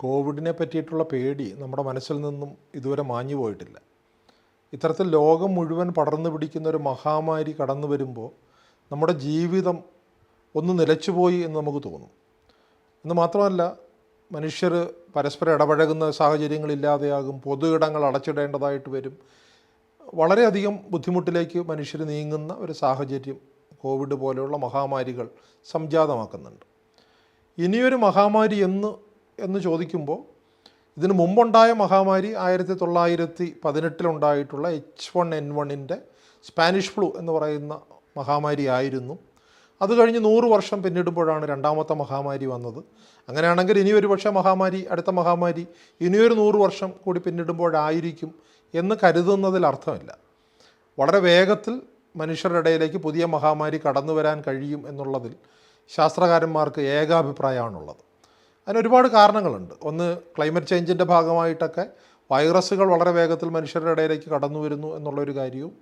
കോവിഡിനെ പറ്റിയിട്ടുള്ള പേടി നമ്മുടെ മനസ്സിൽ നിന്നും ഇതുവരെ മാഞ്ഞു പോയിട്ടില്ല. ഇത്തരത്തിൽ ലോകം മുഴുവൻ പടർന്നു പിടിക്കുന്ന ഒരു മഹാമാരി കടന്നു വരുമ്പോൾ നമ്മുടെ ജീവിതം ഒന്ന് നിലച്ചുപോയി എന്ന് നമുക്ക് തോന്നും. എന്ന് മാത്രമല്ല മനുഷ്യർ പരസ്പരം ഇടപഴകുന്ന സാഹചര്യങ്ങളില്ലാതെയാകും പൊതു ഇടങ്ങൾ അടച്ചിടേണ്ടതായിട്ട് വരും. വളരെയധികം ബുദ്ധിമുട്ടിലേക്ക് മനുഷ്യർ നീങ്ങുന്ന ഒരു സാഹചര്യം കോവിഡ് പോലെയുള്ള മഹാമാരികൾ സംജാതമാക്കുന്നുണ്ട്. ഇനിയൊരു മഹാമാരി എന്ന് എന്ന് ചോദിക്കുമ്പോൾ ഇതിനു മുമ്പുണ്ടായ മഹാമാരി ആയിരത്തി തൊള്ളായിരത്തി പതിനെട്ടിലുണ്ടായിട്ടുള്ള എച്ച് വൺ എൻ വണ്ണിന്റെ സ്പാനിഷ് ഫ്ലൂ എന്ന് പറയുന്ന മഹാമാരി ആയിരുന്നു. അത് കഴിഞ്ഞ് നൂറ് വർഷം പിന്നിടുമ്പോഴാണ് രണ്ടാമത്തെ മഹാമാരി വന്നത്. അങ്ങനെയാണെങ്കിൽ ഇനി പക്ഷേ മഹാമാരി അടുത്ത മഹാമാരി ഇനിയൊരു നൂറ് വർഷം കൂടി പിന്നിടുമ്പോഴായിരിക്കും എന്ന് കരുതുന്നതിൽ അർത്ഥമില്ല. വളരെ വേഗത്തിൽ മനുഷ്യരുടെ ഇടയിലേക്ക് പുതിയ മഹാമാരി കടന്നു വരാൻ കഴിയും എന്നുള്ളതിൽ ശാസ്ത്രകാരന്മാർക്ക് ഏകാഭിപ്രായമാണുള്ളത്. അതിന് ഒരുപാട് കാരണങ്ങളുണ്ട്. ഒന്ന് ക്ലൈമറ്റ് ചേഞ്ചിന്റെ ഭാഗമായിട്ടൊക്കെ വൈറസുകൾ വളരെ വേഗത്തിൽ മനുഷ്യരുടെ ഇടയിലേക്ക് കടന്നു വരുന്നു എന്നുള്ളൊരു കാര്യവും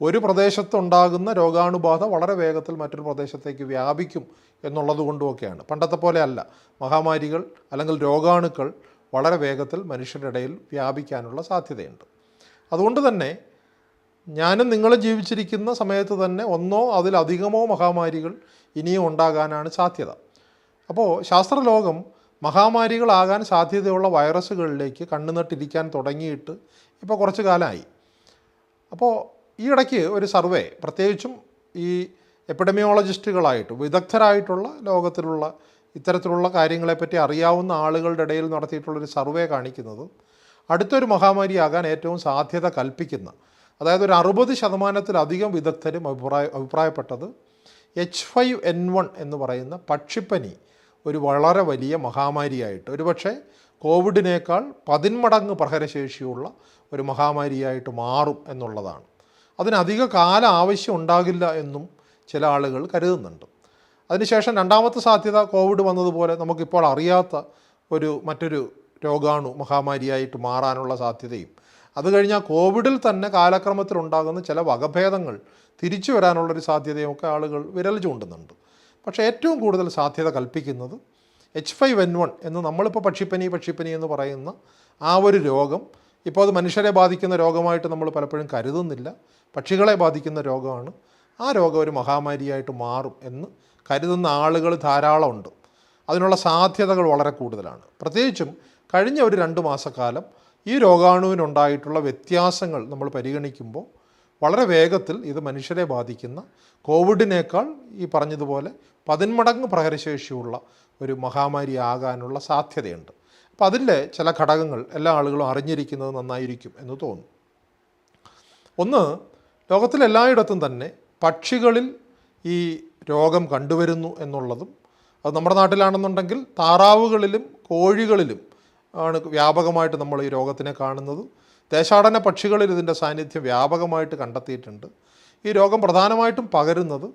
ഒരു പ്രദേശത്തുണ്ടാകുന്ന രോഗാണുബാധ വളരെ വേഗത്തിൽ മറ്റൊരു പ്രദേശത്തേക്ക് വ്യാപിക്കും എന്നുള്ളത് കൊണ്ടുമൊക്കെയാണ് പണ്ടത്തെ പോലെ അല്ല. മഹാമാരികൾ അല്ലെങ്കിൽ രോഗാണുക്കൾ വളരെ വേഗത്തിൽ മനുഷ്യരുടെ ഇടയിൽ വ്യാപിക്കാനുള്ള സാധ്യതയുണ്ട്. അതുകൊണ്ട് തന്നെ ഞാനും നിങ്ങളും ജീവിച്ചിരിക്കുന്ന സമയത്ത് തന്നെ ഒന്നോ അതിലധികമോ മഹാമാരികൾ ഇനിയും ഉണ്ടാകാനാണ് സാധ്യത. അപ്പോൾ ശാസ്ത്രലോകം മഹാമാരികളാകാൻ സാധ്യതയുള്ള വൈറസുകളിലേക്ക് കണ്ണുനട്ടിരിക്കാൻ തുടങ്ങിയിട്ട് ഇപ്പോൾ കുറച്ച് കാലമായി. അപ്പോൾ ഈ ഇടയ്ക്ക് ഒരു സർവേ പ്രത്യേകിച്ചും ഈ എപ്പിഡമിയോളജിസ്റ്റുകളായിട്ട് വിദഗ്ധരായിട്ടുള്ള ലോകത്തിലുള്ള ഇത്തരത്തിലുള്ള കാര്യങ്ങളെപ്പറ്റി അറിയാവുന്ന ആളുകളുടെ ഇടയിൽ നടത്തിയിട്ടുള്ളൊരു സർവേ കാണിക്കുന്നത് അടുത്തൊരു മഹാമാരിയാകാൻ ഏറ്റവും സാധ്യത കൽപ്പിക്കുന്ന അതായത് ഒരു അറുപത് ശതമാനത്തിലധികം വിദഗ്ധരും അഭിപ്രായ അഭിപ്രായപ്പെട്ടത് എച്ച് ഫൈവ് എൻ വൺ എന്ന് പറയുന്ന പക്ഷിപ്പനി ഒരു വളരെ വലിയ മഹാമാരിയായിട്ട്. ഒരുപക്ഷെ കോവിഡിനേക്കാൾ പതിന്മടങ്ങ് പ്രഹരശേഷിയുള്ള ഒരു മഹാമാരിയായിട്ട് മാറും എന്നുള്ളതാണ്. അതിനധിക കാലം ആവശ്യം ഉണ്ടാകില്ല എന്നും ചില ആളുകൾ കരുതുന്നുണ്ട്. അതിനുശേഷം രണ്ടാമത്തെ സാധ്യത കോവിഡ് വന്നതുപോലെ നമുക്കിപ്പോൾ അറിയാത്ത ഒരു മറ്റൊരു രോഗാണു മഹാമാരിയായിട്ട് മാറാനുള്ള സാധ്യതയും. അത് കഴിഞ്ഞാൽ കോവിഡിൽ തന്നെ കാലക്രമത്തിൽ ഉണ്ടാകുന്ന ചില വകഭേദങ്ങൾ തിരിച്ചു വരാനുള്ളൊരു സാധ്യതയും ഒക്കെ ആളുകൾ വിരൽ ചൂണ്ടുന്നുണ്ട്. പക്ഷേ ഏറ്റവും കൂടുതൽ സാധ്യത കൽപ്പിക്കുന്നത് എച്ച് ഫൈവ് എൻ വൺ എന്ന് നമ്മളിപ്പോൾ പക്ഷിപ്പനി പക്ഷിപ്പനി എന്ന് പറയുന്ന ആ ഒരു രോഗം. ഇപ്പോൾ അത് മനുഷ്യരെ ബാധിക്കുന്ന രോഗമായിട്ട് നമ്മൾ പലപ്പോഴും കരുതുന്നില്ല. പക്ഷികളെ ബാധിക്കുന്ന രോഗമാണ്. ആ രോഗം ഒരു മഹാമാരിയായിട്ട് മാറും എന്ന് കരുതുന്ന ആളുകൾ ധാരാളമുണ്ട് അതിനുള്ള സാധ്യതകൾ വളരെ കൂടുതലാണ്. പ്രത്യേകിച്ചും കഴിഞ്ഞ ഒരു രണ്ട് മാസക്കാലം ഈ രോഗാണുവിനുണ്ടായിട്ടുള്ള വ്യത്യാസങ്ങൾ നമ്മൾ പരിഗണിക്കുമ്പോൾ വളരെ വേഗത്തിൽ ഇത് മനുഷ്യരെ ബാധിക്കുന്ന കോവിഡിനേക്കാൾ ഈ പറഞ്ഞതുപോലെ പതിന്മടങ്ങ് പ്രഹരശേഷിയുള്ള ഒരു മഹാമാരി ആകാനുള്ള സാധ്യതയുണ്ട്. അപ്പോൾ അതിലെ ചില ഘടകങ്ങൾ എല്ലാ ആളുകളും അറിഞ്ഞിരിക്കുന്നത് നന്നായിരിക്കും എന്ന് തോന്നുന്നു ഒന്ന് ലോകത്തിലെല്ലായിടത്തും തന്നെ പക്ഷികളിൽ ഈ രോഗം കണ്ടുവരുന്നു എന്നുള്ളതും അത് നമ്മുടെ നാട്ടിലാണെന്നുണ്ടെങ്കിൽ താറാവുകളിലും കോഴികളിലും ആണ് വ്യാപകമായിട്ട് നമ്മൾ ഈ രോഗത്തിനെ കാണുന്നത് ദേശാടന പക്ഷികളിൽ ഇതിന്റെ സാന്നിധ്യം വ്യാപകമായിട്ട് കണ്ടെത്തിയിട്ടുണ്ട്. ഈ രോഗം പ്രധാനമായിട്ടും പകരുന്നത്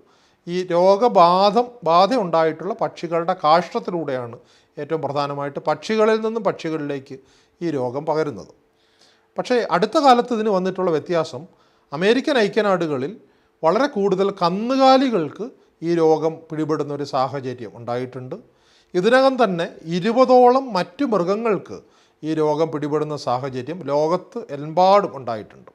ഈ രോഗബാധം ബാധ ഉണ്ടായിട്ടുള്ള പക്ഷികളുടെ കാഷ്ടത്തിലൂടെയാണ് ഏറ്റവും പ്രധാനമായിട്ട് പക്ഷികളിൽ നിന്നും പക്ഷികളിലേക്ക് ഈ രോഗം പകരുന്നത്. പക്ഷേ അടുത്ത കാലത്ത് ഇതിന് വന്നിട്ടുള്ള വ്യത്യാസം അമേരിക്കൻ ഐക്യനാടുകളിൽ വളരെ കൂടുതൽ കന്നുകാലികൾക്ക് ഈ രോഗം പിടിപെടുന്ന ഒരു സാഹചര്യം ഉണ്ടായിട്ടുണ്ട്. ഇതിനകം തന്നെ ഇരുപതോളം മറ്റു മൃഗങ്ങൾക്ക് ഈ രോഗം പിടിപെടുന്ന സാഹചര്യം ലോകത്ത് എമ്പാടും ഉണ്ടായിട്ടുണ്ട്.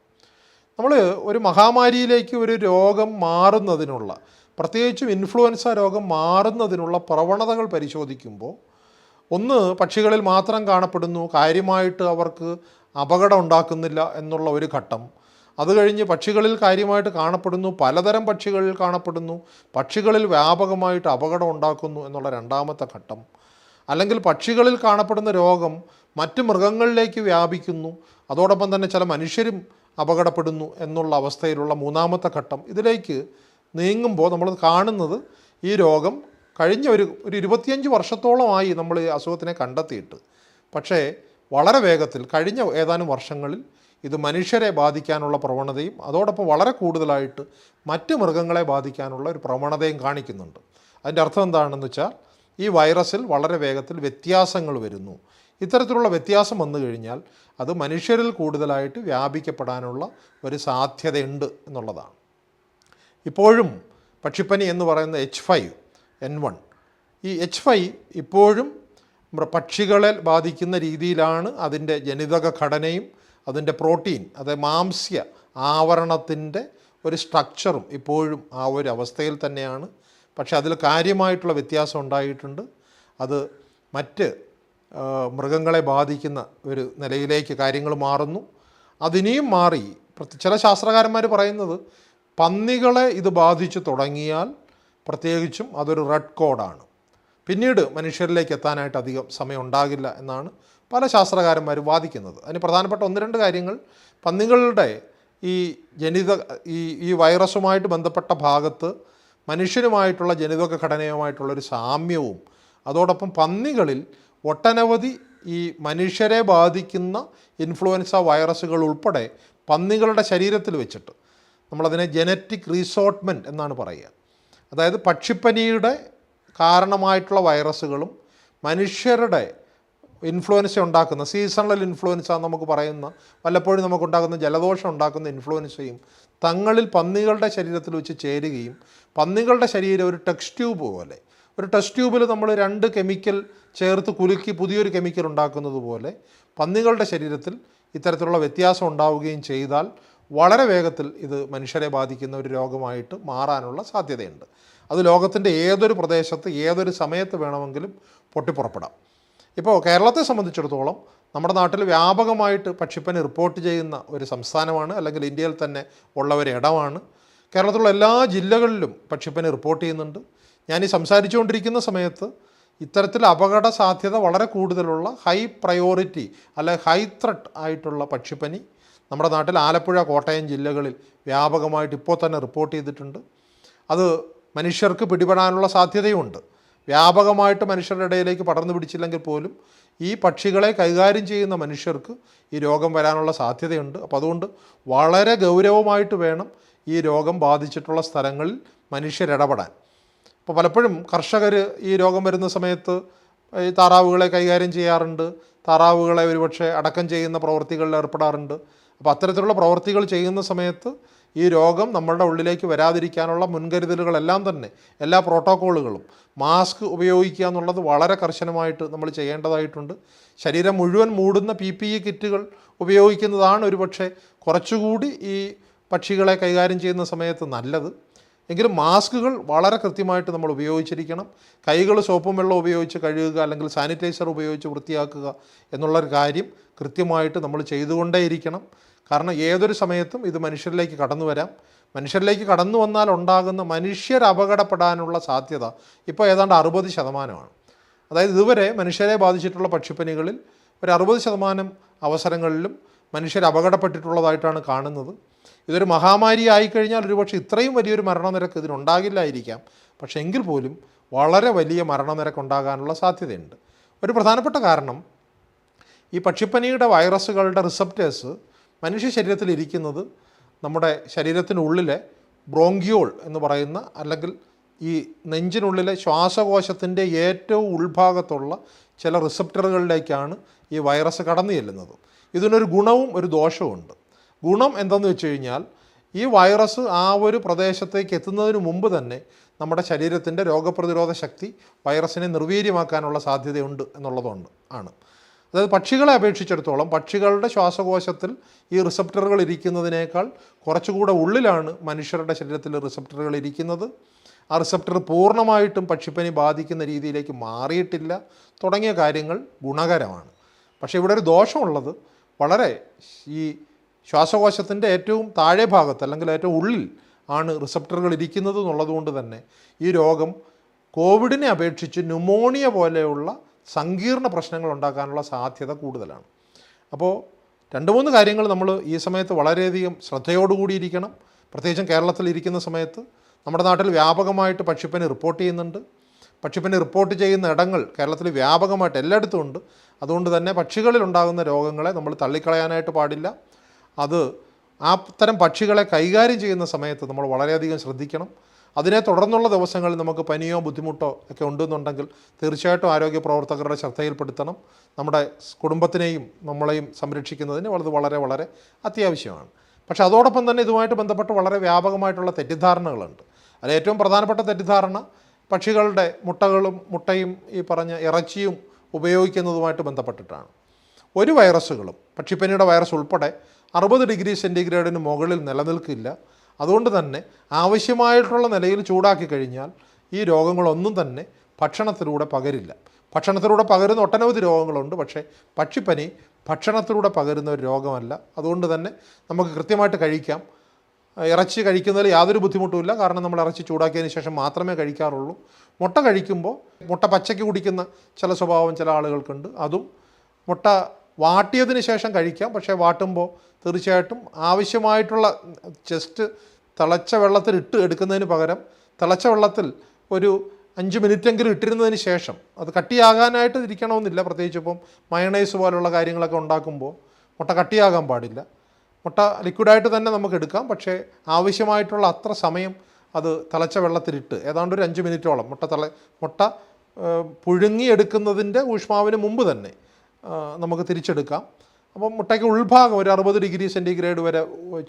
നമ്മൾ ഒരു മഹാമാരിയിലേക്ക് ഒരു രോഗം മാറുന്നതിനുള്ള പ്രത്യേകിച്ചും ഇൻഫ്ലുവൻസ രോഗം മാറുന്നതിനുള്ള പ്രവണതകൾ പരിശോധിക്കുമ്പോൾ ഒന്ന് പക്ഷികളിൽ മാത്രം കാണപ്പെടുന്നു കാര്യമായിട്ട് അവർക്ക് അപകടം ഉണ്ടാക്കുന്നില്ല എന്നുള്ള ഒരു ഘട്ടം. അത് കഴിഞ്ഞ് പക്ഷികളിൽ കാര്യമായിട്ട് കാണപ്പെടുന്നു പലതരം പക്ഷികളിൽ കാണപ്പെടുന്നു പക്ഷികളിൽ വ്യാപകമായിട്ട് അപകടം ഉണ്ടാക്കുന്നു എന്നുള്ള രണ്ടാമത്തെ ഘട്ടം. അല്ലെങ്കിൽ പക്ഷികളിൽ കാണപ്പെടുന്ന രോഗം മറ്റ് മൃഗങ്ങളിലേക്ക് വ്യാപിക്കുന്നു. അതോടൊപ്പം തന്നെ ചില മനുഷ്യരും അപകടപ്പെടുന്നു എന്നുള്ള അവസ്ഥയിലുള്ള മൂന്നാമത്തെ ഘട്ടം. ഇതിലേക്ക് നീങ്ങുമ്പോൾ നമ്മൾ കാണുന്നത് ഈ രോഗം കഴിഞ്ഞ ഒരു ഒരു ഇരുപത്തിയഞ്ച് വർഷത്തോളമായി നമ്മൾ ഈ അസുഖത്തിനെ കണ്ടെത്തിയിട്ട്. പക്ഷേ വളരെ വേഗത്തിൽ കഴിഞ്ഞ ഏതാനും വർഷങ്ങളിൽ ഇത് മനുഷ്യരെ ബാധിക്കാനുള്ള പ്രവണതയും അതോടൊപ്പം വളരെ കൂടുതലായിട്ട് മറ്റ് മൃഗങ്ങളെ ബാധിക്കാനുള്ള ഒരു പ്രവണതയും കാണിക്കുന്നുണ്ട്. അതിന്റെ അർത്ഥം എന്താണെന്ന് വെച്ചാൽ ഈ വൈറസിൽ വളരെ വേഗത്തിൽ വ്യത്യാസങ്ങൾ വരുന്നു. ഇത്തരത്തിലുള്ള വ്യത്യാസം വന്നു കഴിഞ്ഞാൽ അത് മനുഷ്യരിൽ കൂടുതലായിട്ട് വ്യാപിക്കപ്പെടാനുള്ള ഒരു സാധ്യതയുണ്ട് എന്നുള്ളതാണ്. ഇപ്പോഴും പക്ഷിപ്പനി എന്ന് പറയുന്ന എച്ച് ഫൈവ് എൻ വൺ ഈ എച്ച് ഫൈവ് ഇപ്പോഴും പക്ഷികളെ ബാധിക്കുന്ന രീതിയിലാണ് അതിന്റെ ജനിതക ഘടനയും അതിന്റെ പ്രോട്ടീൻ അതായത് മാംസ്യ ആവരണത്തിന്റെ ഒരു സ്ട്രക്ചറും ഇപ്പോഴും ആ ഒരു അവസ്ഥയിൽ തന്നെയാണ്. പക്ഷേ അതിൽ കാര്യമായിട്ടുള്ള വ്യത്യാസം ഉണ്ടായിട്ടുണ്ട്. അത് മറ്റ് മൃഗങ്ങളെ ബാധിക്കുന്ന ഒരു നിലയിലേക്ക് കാര്യങ്ങൾ മാറുന്നു. അതിനെയും മാറി ചില ശാസ്ത്രകാരന്മാർ പറയുന്നത് പന്നികളെ ഇത് ബാധിച്ചു തുടങ്ങിയാൽ പ്രത്യേകിച്ചും അതൊരു റെഡ് കോഡാണ്. പിന്നീട് മനുഷ്യരിലേക്ക് എത്താനായിട്ട് അധികം സമയം ഉണ്ടാകില്ല എന്നാണ് പല ശാസ്ത്രകാരന്മാരും വാദിക്കുന്നത്. അതിന് പ്രധാനപ്പെട്ട ഒന്ന് രണ്ട് കാര്യങ്ങൾ. പന്നികളുടെ ഈ ജനിത ഈ ഈ വൈറസുമായിട്ട് ബന്ധപ്പെട്ട ഭാഗത്ത് മനുഷ്യരുമായിട്ടുള്ള ജനിതക ഘടനയുമായിട്ടുള്ളൊരു സാമ്യവും അതോടൊപ്പം പന്നികളിൽ ഒട്ടനവധി ഈ മനുഷ്യരെ ബാധിക്കുന്ന ഇൻഫ്ലുവൻസ വൈറസുകൾ ഉൾപ്പെടെ പന്നികളുടെ ശരീരത്തിൽ വെച്ചിട്ട് നമ്മളതിനെ ജനറ്റിക് റീസോർട്ട്മെന്റ് എന്നാണ് പറയുക. അതായത് പക്ഷിപ്പനിയുടെ കാരണമായിട്ടുള്ള വൈറസുകളും മനുഷ്യരുടെ ഇൻഫ്ലുവൻസ ഉണ്ടാക്കുന്ന സീസണൽ ഇൻഫ്ലുവൻസ നമുക്ക് പറയുന്ന വല്ലപ്പോഴും നമുക്കുണ്ടാകുന്ന ജലദോഷം ഉണ്ടാക്കുന്ന ഇൻഫ്ലുവൻസയും തങ്ങളിൽ പന്നികളുടെ ശരീരത്തിൽ വെച്ച് ചേരുകയും പന്നികളുടെ ശരീരം ഒരു ടെക്സ്റ്റ് ട്യൂബ് പോലെ. ഒരു ടെസ്റ്റ് ട്യൂബിൽ നമ്മൾ രണ്ട് കെമിക്കൽ ചേർത്ത് കുലുക്കി പുതിയൊരു കെമിക്കൽ ഉണ്ടാക്കുന്നത് പോലെ പന്നികളുടെ ശരീരത്തിൽ ഇത്തരത്തിലുള്ള വ്യത്യാസം ഉണ്ടാവുകയും ചെയ്താൽ വളരെ വേഗത്തിൽ ഇത് മനുഷ്യരെ ബാധിക്കുന്ന ഒരു രോഗമായിട്ട് മാറാനുള്ള സാധ്യതയുണ്ട്. അത് ലോകത്തിന്റെ ഏതൊരു പ്രദേശത്ത് ഏതൊരു സമയത്ത് വേണമെങ്കിലും പൊട്ടിപ്പുറപ്പെടാം. ഇപ്പോൾ കേരളത്തെ സംബന്ധിച്ചിടത്തോളം നമ്മുടെ നാട്ടിൽ വ്യാപകമായിട്ട് പക്ഷിപ്പനി റിപ്പോർട്ട് ചെയ്യുന്ന ഒരു സംസ്ഥാനമാണ് അല്ലെങ്കിൽ ഇന്ത്യയിൽ തന്നെ ഉള്ള ഒരു ഇടമാണ്. കേരളത്തിലുള്ള എല്ലാ ജില്ലകളിലും പക്ഷിപ്പനി റിപ്പോർട്ട് ചെയ്യുന്നുണ്ട്. ഞാൻ ഈ സംസാരിച്ചുകൊണ്ടിരിക്കുന്ന സമയത്ത് ഇത്തരത്തിൽ അപകട സാധ്യത വളരെ കൂടുതലുള്ള ഹൈ പ്രയോറിറ്റി അല്ലെ ഹൈ ത്രട്ട് ആയിട്ടുള്ള പക്ഷിപ്പനി നമ്മുടെ നാട്ടിൽ ആലപ്പുഴ കോട്ടയം ജില്ലകളിൽ വ്യാപകമായിട്ട് ഇപ്പോൾ തന്നെ റിപ്പോർട്ട് ചെയ്തിട്ടുണ്ട്. അത് മനുഷ്യർക്ക് പിടിപെടാനുള്ള സാധ്യതയുമുണ്ട്. വ്യാപകമായിട്ട് മനുഷ്യരുടെ ഇടയിലേക്ക് പടർന്നു പിടിച്ചില്ലെങ്കിൽ പോലും ഈ പക്ഷികളെ കൈകാര്യം ചെയ്യുന്ന മനുഷ്യർക്ക് ഈ രോഗം വരാനുള്ള സാധ്യതയുണ്ട്. അപ്പോൾ അതുകൊണ്ട് വളരെ ഗൗരവമായിട്ട് വേണം ഈ രോഗം ബാധിച്ചിട്ടുള്ള സ്ഥലങ്ങളിൽ മനുഷ്യരിടപെടാൻ. അപ്പോൾ പലപ്പോഴും കർഷകർ ഈ രോഗം വരുന്ന സമയത്ത് ഈ താറാവുകളെ കൈകാര്യം ചെയ്യാറുണ്ട്. താറാവുകളെ ഒരുപക്ഷെ അടക്കം ചെയ്യുന്ന പ്രവൃത്തികളിൽ ഏർപ്പെടാറുണ്ട്. അപ്പോൾ അത്തരത്തിലുള്ള പ്രവൃത്തികൾ ചെയ്യുന്ന സമയത്ത് ഈ രോഗം നമ്മളുടെ ഉള്ളിലേക്ക് വരാതിരിക്കാനുള്ള മുൻകരുതലുകളെല്ലാം തന്നെ എല്ലാ പ്രോട്ടോക്കോളുകളും മാസ്ക് ഉപയോഗിക്കുക എന്നുള്ളത് വളരെ കർശനമായിട്ട് നമ്മൾ ചെയ്യേണ്ടതായിട്ടുണ്ട്. ശരീരം മുഴുവൻ മൂടുന്ന പി പി ഇ കിറ്റുകൾ ഉപയോഗിക്കുന്നതാണ് ഒരുപക്ഷെ കുറച്ചുകൂടി ഈ പക്ഷികളെ കൈകാര്യം ചെയ്യുന്ന സമയത്ത് നല്ലത്. എങ്കിലും മാസ്കുകൾ വളരെ കൃത്യമായിട്ട് നമ്മൾ ഉപയോഗിച്ചിരിക്കണം. കൈകൾ സോപ്പും വെള്ളം ഉപയോഗിച്ച് കഴുകുക അല്ലെങ്കിൽ സാനിറ്റൈസർ ഉപയോഗിച്ച് വൃത്തിയാക്കുക എന്നുള്ളൊരു കാര്യം കൃത്യമായിട്ട് നമ്മൾ ചെയ്തുകൊണ്ടേയിരിക്കണം. കാരണം ഏതൊരു സമയത്തും ഇത് മനുഷ്യരിലേക്ക് കടന്നു വരാം. മനുഷ്യരിലേക്ക് കടന്നു വന്നാൽ ഉണ്ടാകുന്ന മനുഷ്യർ അപകടപ്പെടാനുള്ള സാധ്യത ഇപ്പോൾ ഏതാണ്ട് അറുപത് ശതമാനമാണ്. അതായത് ഇതുവരെ മനുഷ്യരെ ബാധിച്ചിട്ടുള്ള പക്ഷിപ്പനികളിൽ ഒരു അറുപത് ശതമാനം അവസരങ്ങളിലും മനുഷ്യർ അപകടപ്പെട്ടിട്ടുള്ളതായിട്ടാണ് കാണുന്നത്. ഇതൊരു മഹാമാരി ആയിക്കഴിഞ്ഞാൽ ഒരുപക്ഷെ ഇത്രയും വലിയൊരു മരണനിരക്ക് ഇതിനുണ്ടാകില്ലായിരിക്കാം. പക്ഷേ എങ്കിൽ പോലും വളരെ വലിയ മരണനിരക്ക് ഉണ്ടാകാനുള്ള സാധ്യതയുണ്ട്. ഒരു പ്രധാനപ്പെട്ട കാരണം ഈ പക്ഷിപ്പനിയുടെ വൈറസുകളുടെ റിസപ്റ്റേഴ്സ് മനുഷ്യ ശരീരത്തിൽ ഇരിക്കുന്നത് നമ്മുടെ ശരീരത്തിനുള്ളിലെ ബ്രോങ്കിയോൾ എന്ന് പറയുന്ന അല്ലെങ്കിൽ ഈ നെഞ്ചിനുള്ളിലെ ശ്വാസകോശത്തിന്റെ ഏറ്റവും ഉൾഭാഗത്തുള്ള ചില റിസപ്റ്ററുകളിലേക്കാണ് ഈ വൈറസ് കടന്നു ചെല്ലുന്നത്. ഇതിനൊരു ഗുണവും ഒരു ദോഷവുമുണ്ട്. ഗുണം എന്തെന്ന് വെച്ച് കഴിഞ്ഞാൽ ഈ വൈറസ് ആ ഒരു പ്രദേശത്തേക്ക് എത്തുന്നതിന് മുമ്പ് തന്നെ നമ്മുടെ ശരീരത്തിന്റെ രോഗപ്രതിരോധ ശക്തി വൈറസിനെ നിർവീര്യമാക്കാനുള്ള സാധ്യതയുണ്ട് എന്നുള്ളതുകൊണ്ട് ആണ്. അതായത് പക്ഷികളെ അപേക്ഷിച്ചിടത്തോളം പക്ഷികളുടെ ശ്വാസകോശത്തിൽ ഈ റിസപ്റ്ററുകൾ ഇരിക്കുന്നതിനേക്കാൾ കുറച്ചുകൂടെ ഉള്ളിലാണ് മനുഷ്യരുടെ ശരീരത്തിൽ റിസപ്റ്ററുകൾ ഇരിക്കുന്നത്. ആ റിസപ്റ്റർ പൂർണമായിട്ടും പക്ഷിപ്പനി ബാധിക്കുന്ന രീതിയിലേക്ക് മാറിയിട്ടില്ല. തുടങ്ങിയ കാര്യങ്ങൾ ഗുണകരമാണ്. പക്ഷേ ഇവിടെ ഒരു ദോഷമുള്ളത് വളരെ ഈ ശ്വാസകോശത്തിന്റെ ഏറ്റവും താഴെ ഭാഗത്ത് അല്ലെങ്കിൽ ഏറ്റവും ഉള്ളിൽ ആണ് റിസപ്റ്ററുകൾ ഇരിക്കുന്നത് എന്നുള്ളതുകൊണ്ട് തന്നെ ഈ രോഗം കോവിഡിനെ അപേക്ഷിച്ച് ന്യൂമോണിയ പോലെയുള്ള സങ്കീർണ പ്രശ്നങ്ങൾ ഉണ്ടാക്കാനുള്ള സാധ്യത കൂടുതലാണ്. അപ്പോൾ രണ്ട് മൂന്ന് കാര്യങ്ങൾ നമ്മൾ ഈ സമയത്ത് വളരെയധികം ശ്രദ്ധയോടുകൂടി ഇരിക്കണം. പ്രത്യേകിച്ചും കേരളത്തിൽ ഇരിക്കുന്ന സമയത്ത് നമ്മുടെ നാട്ടിൽ വ്യാപകമായിട്ട് പക്ഷിപ്പനി റിപ്പോർട്ട് ചെയ്യുന്നുണ്ട്. പക്ഷിപ്പനി റിപ്പോർട്ട് ചെയ്യുന്ന ഇടങ്ങൾ കേരളത്തിൽ വ്യാപകമായിട്ട് എല്ലായിടത്തും ഉണ്ട്. അതുകൊണ്ട് തന്നെ പക്ഷികളിൽ ഉണ്ടാകുന്ന രോഗങ്ങളെ നമ്മൾ തള്ളിക്കളയാനായിട്ട് പാടില്ല. അത് ആ തരം പക്ഷികളെ കൈകാര്യം ചെയ്യുന്ന സമയത്ത് നമ്മൾ വളരെയധികം ശ്രദ്ധിക്കണം. അതിനെ തുടർന്നുള്ള ദിവസങ്ങളിൽ നമുക്ക് പനിയോ ബുദ്ധിമുട്ടോ ഒക്കെ ഉണ്ടെന്നുണ്ടെങ്കിൽ തീർച്ചയായിട്ടും ആരോഗ്യ പ്രവർത്തകരുടെ ശ്രദ്ധയിൽപ്പെടുത്തണം. നമ്മുടെ കുടുംബത്തിനെയും നമ്മളെയും സംരക്ഷിക്കുന്നതിന് വളരെ വളരെ വളരെ അത്യാവശ്യമാണ്. പക്ഷേ അതോടൊപ്പം തന്നെ ഇതുമായിട്ട് ബന്ധപ്പെട്ട് വളരെ വ്യാപകമായിട്ടുള്ള തെറ്റിദ്ധാരണകളുണ്ട്. അതിൽ ഏറ്റവും പ്രധാനപ്പെട്ട തെറ്റിദ്ധാരണ പക്ഷികളുടെ മുട്ടകളും മുട്ടയും ഈ പറഞ്ഞ ഇറച്ചിയും ഉപയോഗിക്കുന്നതുമായിട്ട് ബന്ധപ്പെട്ടിട്ടാണ്. ഒരു വൈറസുകളും പക്ഷിപ്പനിയുടെ വൈറസ് ഉൾപ്പെടെ അറുപത് ഡിഗ്രി സെന്റിഗ്രേഡിന് മുകളിൽ നിലനിൽക്കില്ല. അതുകൊണ്ട് തന്നെ ആവശ്യമായിട്ടുള്ള നിലയിൽ ചൂടാക്കി കഴിഞ്ഞാൽ ഈ രോഗങ്ങളൊന്നും തന്നെ ഭക്ഷണത്തിലൂടെ പകരില്ല. ഭക്ഷണത്തിലൂടെ പകരുന്ന ഒട്ടനവധി രോഗങ്ങളുണ്ട് പക്ഷേ പക്ഷിപ്പനി ഭക്ഷണത്തിലൂടെ പകരുന്ന ഒരു രോഗമല്ല. അതുകൊണ്ട് തന്നെ നമുക്ക് കൃത്യമായിട്ട് കഴിക്കാം. ഇറച്ചി കഴിക്കുന്നതിൽ യാതൊരു ബുദ്ധിമുട്ടുമില്ല കാരണം നമ്മൾ ഇറച്ചി ചൂടാക്കിയതിന് ശേഷം മാത്രമേ കഴിക്കാറുള്ളൂ. മുട്ട കഴിക്കുമ്പോൾ മുട്ട പച്ചയ്ക്ക് കുടിക്കുന്ന ചില സ്വഭാവം ചില ആളുകൾക്കുണ്ട്. അതും മുട്ട വാട്ടിയതിന് ശേഷം കഴിക്കാം. പക്ഷേ വാട്ടുമ്പോൾ തീർച്ചയായിട്ടും ആവശ്യമായിട്ടുള്ള ജസ്റ്റ് തിളച്ച വെള്ളത്തിൽ ഇട്ട് എടുക്കുന്നതിന് പകരം തിളച്ച വെള്ളത്തിൽ ഒരു അഞ്ച് മിനിറ്റെങ്കിലും ഇട്ടിരുന്നതിന് ശേഷം അത് കട്ടിയാകാനായിട്ട് ഇരിക്കണമെന്നില്ല. പ്രത്യേകിച്ച് ഇപ്പം മയണൈസ് പോലുള്ള കാര്യങ്ങളൊക്കെ ഉണ്ടാക്കുമ്പോൾ മുട്ട കട്ടിയാകാൻ പാടില്ല. മുട്ട ലിക്വിഡായിട്ട് തന്നെ നമുക്ക് എടുക്കാം. പക്ഷേ ആവശ്യമായിട്ടുള്ള അത്ര സമയം അത് തിളച്ച വെള്ളത്തിലിട്ട് ഏതാണ്ട് ഒരു അഞ്ച് മിനിറ്റോളം മുട്ട തിള മുട്ട പുഴുങ്ങി പുഴുങ്ങിയെടുക്കുന്നതിന്റെ ഊഷ്മാവിന് മുമ്പ് തന്നെ നമുക്ക് തിരിച്ചെടുക്കാം. അപ്പം മുട്ടയ്ക്ക് ഉൾഭാഗം ഒരു അറുപത് ഡിഗ്രി സെന്റിഗ്രേഡ് വരെ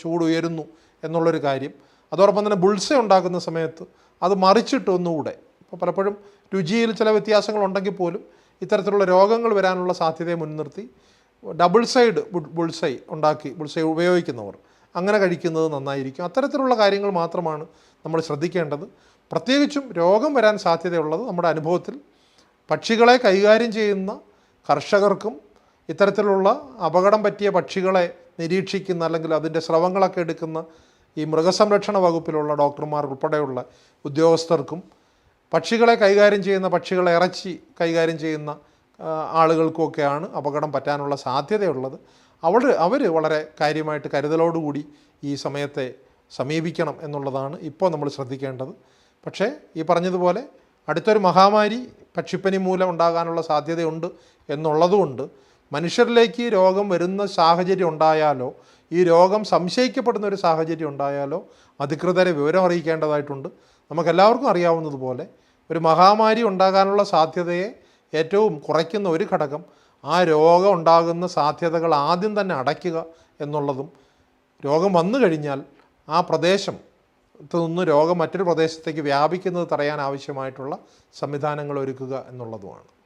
ചൂട് ഉയരുന്നു എന്നുള്ളൊരു കാര്യം. അതോടൊപ്പം തന്നെ ബുൾസ ഉണ്ടാക്കുന്ന സമയത്ത് അത് മറിച്ചിട്ട് ഒന്നുകൂടെ. ഇപ്പോൾ പലപ്പോഴും രുചിയിൽ ചില വ്യത്യാസങ്ങളുണ്ടെങ്കിൽ പോലും ഇത്തരത്തിലുള്ള രോഗങ്ങൾ വരാനുള്ള സാധ്യതയെ മുൻനിർത്തി ഡബിൾ സൈഡ് ബുൾസൈ ഉണ്ടാക്കി ബുൾസൈ ഉപയോഗിക്കുന്നവർ അങ്ങനെ കഴിക്കുന്നത് നന്നായിരിക്കും. അത്തരത്തിലുള്ള കാര്യങ്ങൾ മാത്രമാണ് നമ്മൾ ശ്രദ്ധിക്കേണ്ടത്. പ്രത്യേകിച്ചും രോഗം വരാൻ സാധ്യതയുള്ളത് നമ്മുടെ അനുഭവത്തിൽ പക്ഷികളെ കൈകാര്യം ചെയ്യുന്ന കർഷകർക്കും ഇത്തരത്തിലുള്ള അപകടം പറ്റിയ പക്ഷികളെ നിരീക്ഷിക്കുന്ന അല്ലെങ്കിൽ അതിന്റെ സ്രവങ്ങളൊക്കെ എടുക്കുന്ന ഈ മൃഗസംരക്ഷണ വകുപ്പിലുള്ള ഡോക്ടർമാർ ഉൾപ്പെടെയുള്ള ഉദ്യോഗസ്ഥർക്കും പക്ഷികളെ കൈകാര്യം ചെയ്യുന്ന പക്ഷികളെ ഇറച്ചി കൈകാര്യം ചെയ്യുന്ന ആളുകൾക്കുമൊക്കെയാണ് അപകടം പറ്റാനുള്ള സാധ്യതയുള്ളത്. അവർ അവർ വളരെ കാര്യമായിട്ട് കരുതലോടുകൂടി ഈ സമയത്തെ സമീപിക്കണം എന്നുള്ളതാണ് ഇപ്പോൾ നമ്മൾ ശ്രദ്ധിക്കേണ്ടത്. പക്ഷേ ഈ പറഞ്ഞതുപോലെ അടുത്തൊരു മഹാമാരി പക്ഷിപ്പനി മൂലം ഉണ്ടാകാനുള്ള സാധ്യതയുണ്ട് എന്നുള്ളതുകൊണ്ട് മനുഷ്യരിലേക്ക് രോഗം വരുന്ന സാഹചര്യം ഉണ്ടായാലോ ഈ രോഗം സംശയിക്കപ്പെടുന്ന ഒരു സാഹചര്യം ഉണ്ടായാലോ അധികൃതരെ വിവരം അറിയിക്കേണ്ടതായിട്ടുണ്ട്. നമുക്കെല്ലാവർക്കും അറിയാവുന്നതുപോലെ ഒരു മഹാമാരി ഉണ്ടാകാനുള്ള സാധ്യതയെ ഏറ്റവും കുറയ്ക്കുന്ന ഒരു ഘടകം ആ രോഗം ഉണ്ടാകുന്ന സാധ്യതകൾ ആദ്യം തന്നെ അടയ്ക്കുക എന്നുള്ളതും രോഗം വന്നു കഴിഞ്ഞാൽ ആ പ്രദേശം നിന്ന് രോഗം മറ്റൊരു പ്രദേശത്തേക്ക് വ്യാപിക്കുന്നത് തടയാൻ ആവശ്യമായിട്ടുള്ള സംവിധാനങ്ങൾ ഒരുക്കുക എന്നുള്ളതുമാണ്.